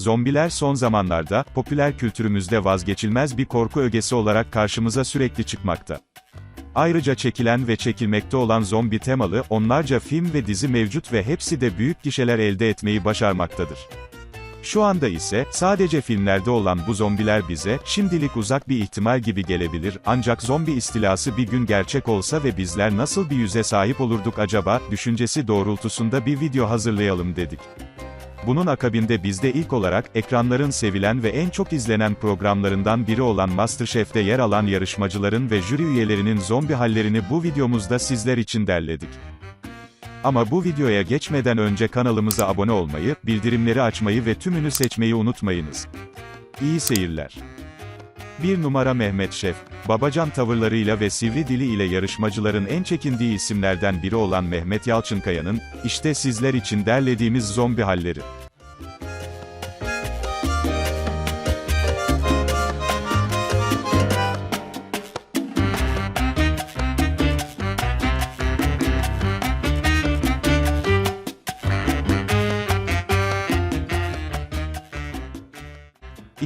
Zombiler son zamanlarda, popüler kültürümüzde vazgeçilmez bir korku ögesi olarak karşımıza sürekli çıkmakta. Ayrıca çekilen ve çekilmekte olan zombi temalı, onlarca film ve dizi mevcut ve hepsi de büyük gişeler elde etmeyi başarmaktadır. Şu anda ise, sadece filmlerde olan bu zombiler bize, şimdilik uzak bir ihtimal gibi gelebilir, ancak zombi istilası bir gün gerçek olsa ve bizler nasıl bir yüze sahip olurduk acaba, düşüncesi doğrultusunda bir video hazırlayalım dedik. Bunun akabinde biz de ilk olarak, ekranların sevilen ve en çok izlenen programlarından biri olan MasterChef'te yer alan yarışmacıların ve jüri üyelerinin zombi hallerini bu videomuzda sizler için derledik. Ama bu videoya geçmeden önce kanalımıza abone olmayı, bildirimleri açmayı ve tümünü seçmeyi unutmayınız. İyi seyirler. 1 numara Mehmet Şef, babacan tavırlarıyla ve sivri dili ile yarışmacıların en çekindiği isimlerden biri olan Mehmet Yalçınkaya'nın, işte sizler için derlediğimiz zombi halleri.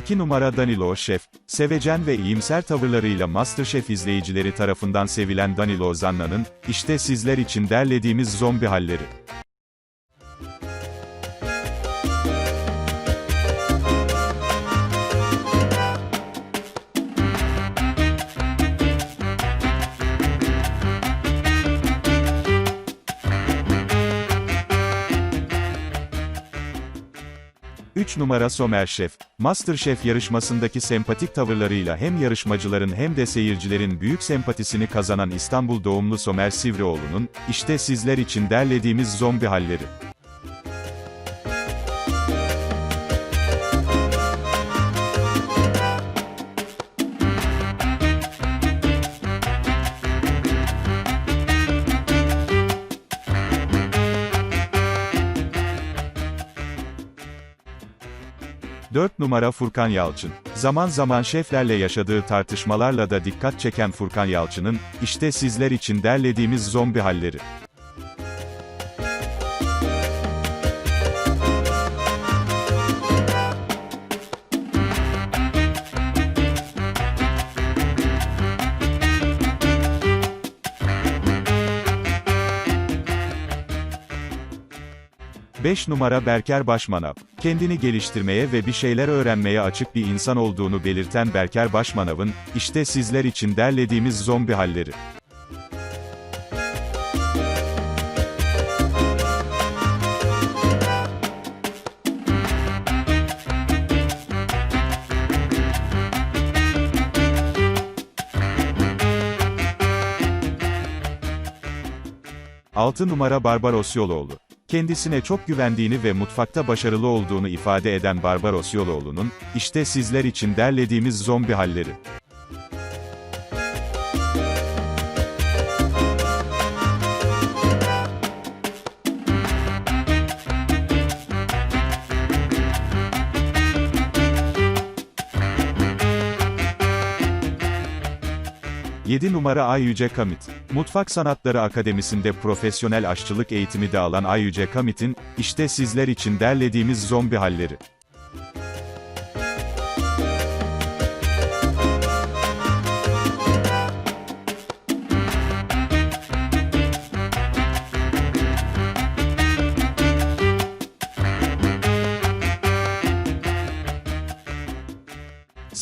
İki numara Danilo Şef, sevecen ve iyimser tavırlarıyla MasterChef izleyicileri tarafından sevilen Danilo Zanna'nın, işte sizler için derlediğimiz zombi halleri. Üç numara Somer Şef, MasterChef yarışmasındaki sempatik tavırlarıyla hem yarışmacıların hem de seyircilerin büyük sempatisini kazanan İstanbul doğumlu Somer Sivrioğlu'nun, işte sizler için derlediğimiz zombi halleri. Dört numara Furkan Yalçın. Zaman zaman şeflerle yaşadığı tartışmalarla da dikkat çeken Furkan Yalçın'ın, işte sizler için derlediğimiz zombi halleri. Beş numara Berker Başmanav. Kendini geliştirmeye ve bir şeyler öğrenmeye açık bir insan olduğunu belirten Berker Başmanav'ın, işte sizler için derlediğimiz zombi halleri. Altı numara Barbaros Yoloğlu. Kendisine çok güvendiğini ve mutfakta başarılı olduğunu ifade eden Barbaros Yoloğlu'nun, işte sizler için derlediğimiz zombi halleri. Yedi numara Ay Yüce Kamit. Mutfak Sanatları Akademisi'nde profesyonel aşçılık eğitimi de alan Ay Yüce Kamit'in, işte sizler için derlediğimiz zombi halleri.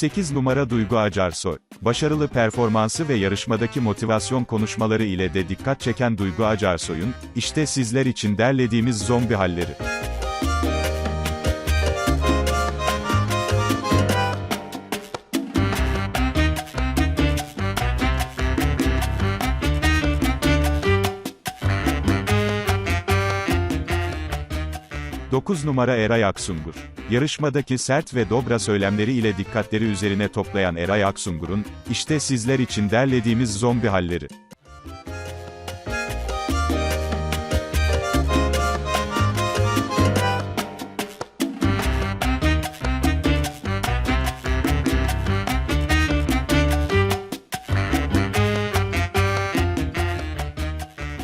Sekiz numara Duygu Acarsoy. Başarılı performansı ve yarışmadaki motivasyon konuşmaları ile de dikkat çeken Duygu Acarsoy'un, işte sizler için derlediğimiz zombi halleri. Dokuz numara Eray Aksungur. Yarışmadaki sert ve dobra söylemleri ile dikkatleri üzerine toplayan Eray Aksungur'un, işte sizler için derlediğimiz zombi halleri.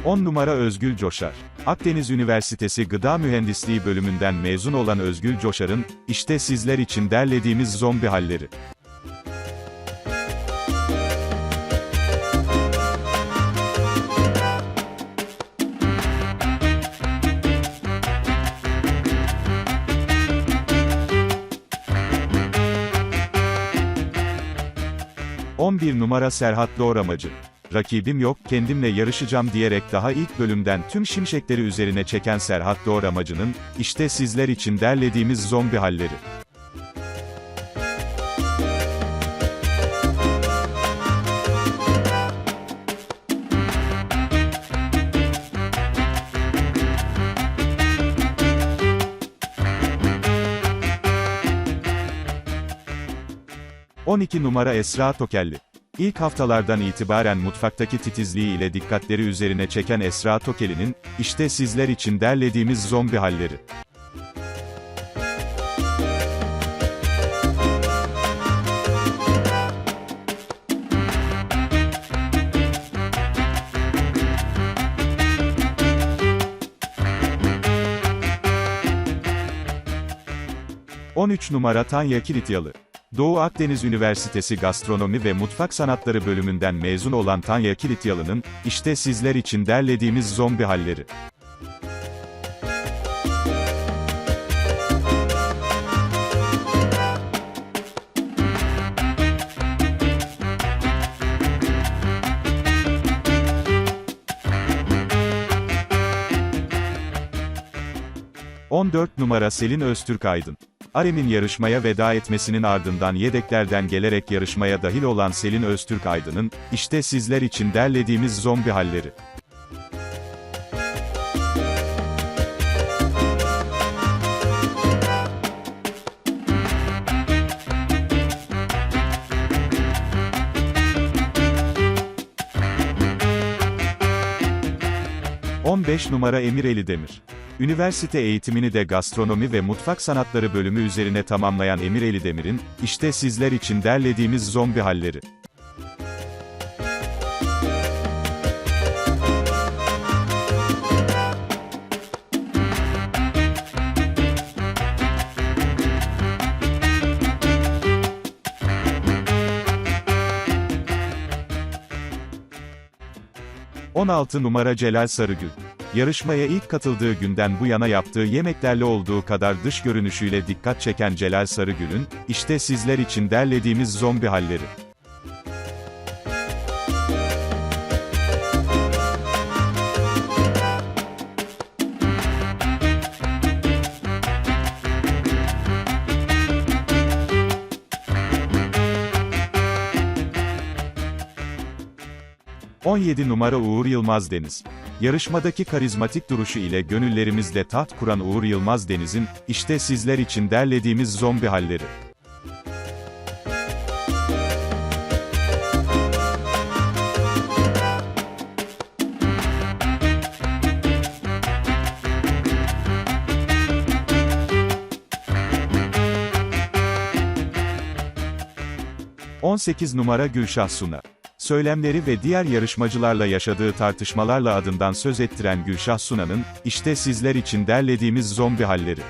On numara Özgül Coşar. Akdeniz Üniversitesi Gıda Mühendisliği bölümünden mezun olan Özgül Coşar'ın, işte sizler için derlediğimiz zombi halleri. ...11 numara Serhat Doğramacı. Rakibim yok, kendimle yarışacağım diyerek daha ilk bölümden tüm şimşekleri üzerine çeken Serhat Doğramacı'nın, işte sizler için derlediğimiz zombi halleri. ...12 numara Esra Tokelli. İlk haftalardan itibaren mutfaktaki titizliği ile dikkatleri üzerine çeken Esra Tokeli'nin, işte sizler için derlediğimiz zombi halleri. ...13 numara Tanya Kilityalı. Doğu Akdeniz Üniversitesi Gastronomi ve Mutfak Sanatları bölümünden mezun olan Tanya Kilityalı'nın, işte sizler için derlediğimiz zombi halleri. ...14 numara Selin Öztürk Aydın. Arem'in yarışmaya veda etmesinin ardından yedeklerden gelerek yarışmaya dahil olan Selin Öztürk Aydın'ın, işte sizler için derlediğimiz zombi halleri. ...15 numara Emir Eli Demir. Üniversite eğitimini de gastronomi ve mutfak sanatları bölümü üzerine tamamlayan Emir Eli Demir'in, işte sizler için derlediğimiz zombi halleri. ...16 numara Celal Sarıgül. Yarışmaya ilk katıldığı günden bu yana yaptığı yemeklerle olduğu kadar dış görünüşüyle dikkat çeken Celal Sarıgül'ün, işte sizler için derlediğimiz zombi halleri. ...17 numara Uğur Yılmaz Deniz. Yarışmadaki karizmatik duruşu ile gönüllerimizde taht kuran Uğur Yılmaz Deniz'in, işte sizler için derlediğimiz zombi halleri. ...18 numara Gülşah Suna. Söylemleri ve diğer yarışmacılarla yaşadığı tartışmalarla adından söz ettiren Gülşah Suna'nın, işte sizler için derlediğimiz zombi halleri.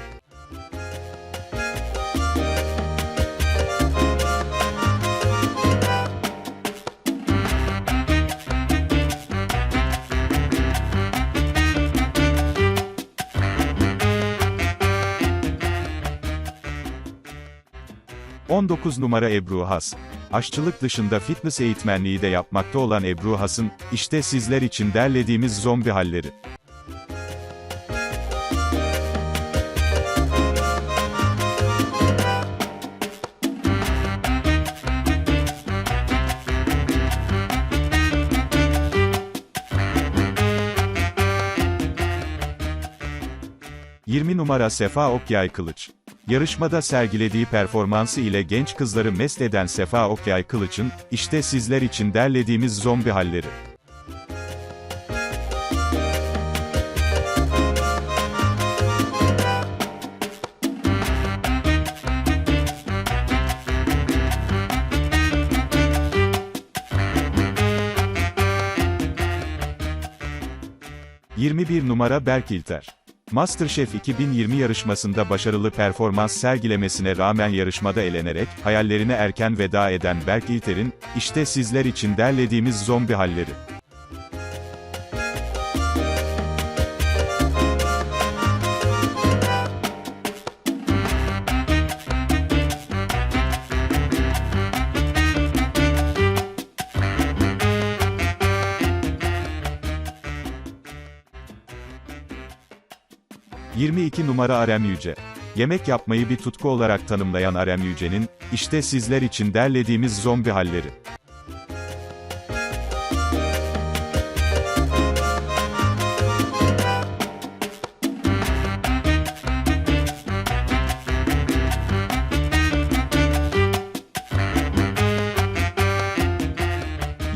...19 numara Ebru Has. Aşçılık dışında fitness eğitmenliği de yapmakta olan Ebru Has'ın, işte sizler için derlediğimiz zombi halleri. ...20 numara Sefa Okyay Kılıç. Yarışmada sergilediği performansı ile genç kızları mest eden Sefa Okyay Kılıç'ın, işte sizler için derlediğimiz zombi halleri. 21 numara Berk İlter. MasterChef 2020 yarışmasında başarılı performans sergilemesine rağmen yarışmada elenerek, hayallerine erken veda eden Berk İlter'in, işte sizler için derlediğimiz zombi halleri. ...22 numara Arem Yüce. Yemek yapmayı bir tutku olarak tanımlayan Arem Yüce'nin, işte sizler için derlediğimiz zombi halleri.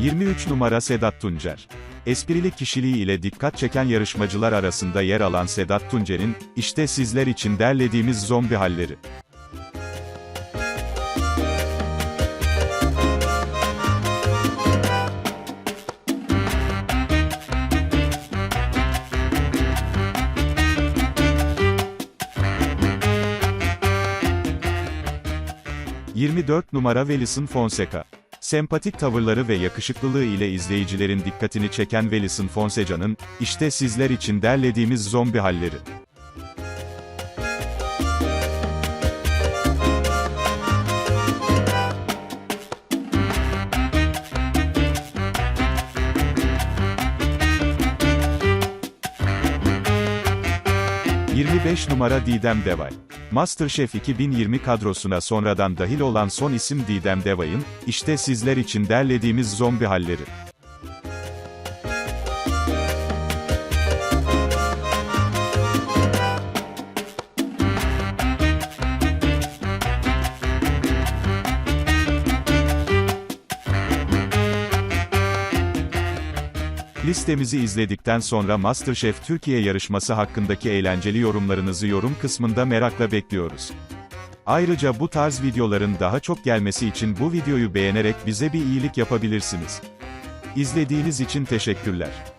...23 numara Sedat Tuncer. Esprili kişiliği ile dikkat çeken yarışmacılar arasında yer alan Sedat Tuncer'in, işte sizler için derlediğimiz zombi halleri. ...24 numara Velison Fonseca. Sempatik tavırları ve yakışıklılığı ile izleyicilerin dikkatini çeken Velison Fonseca'nın, işte sizler için derlediğimiz zombi halleri. ...25 numara Didem Devay. MasterChef 2020 kadrosuna sonradan dahil olan son isim Didem Devay'ın, işte sizler için derlediğimiz zombi halleri. Listemizi izledikten sonra MasterChef Türkiye yarışması hakkındaki eğlenceli yorumlarınızı yorum kısmında merakla bekliyoruz. Ayrıca bu tarz videoların daha çok gelmesi için bu videoyu beğenerek bize bir iyilik yapabilirsiniz. İzlediğiniz için teşekkürler.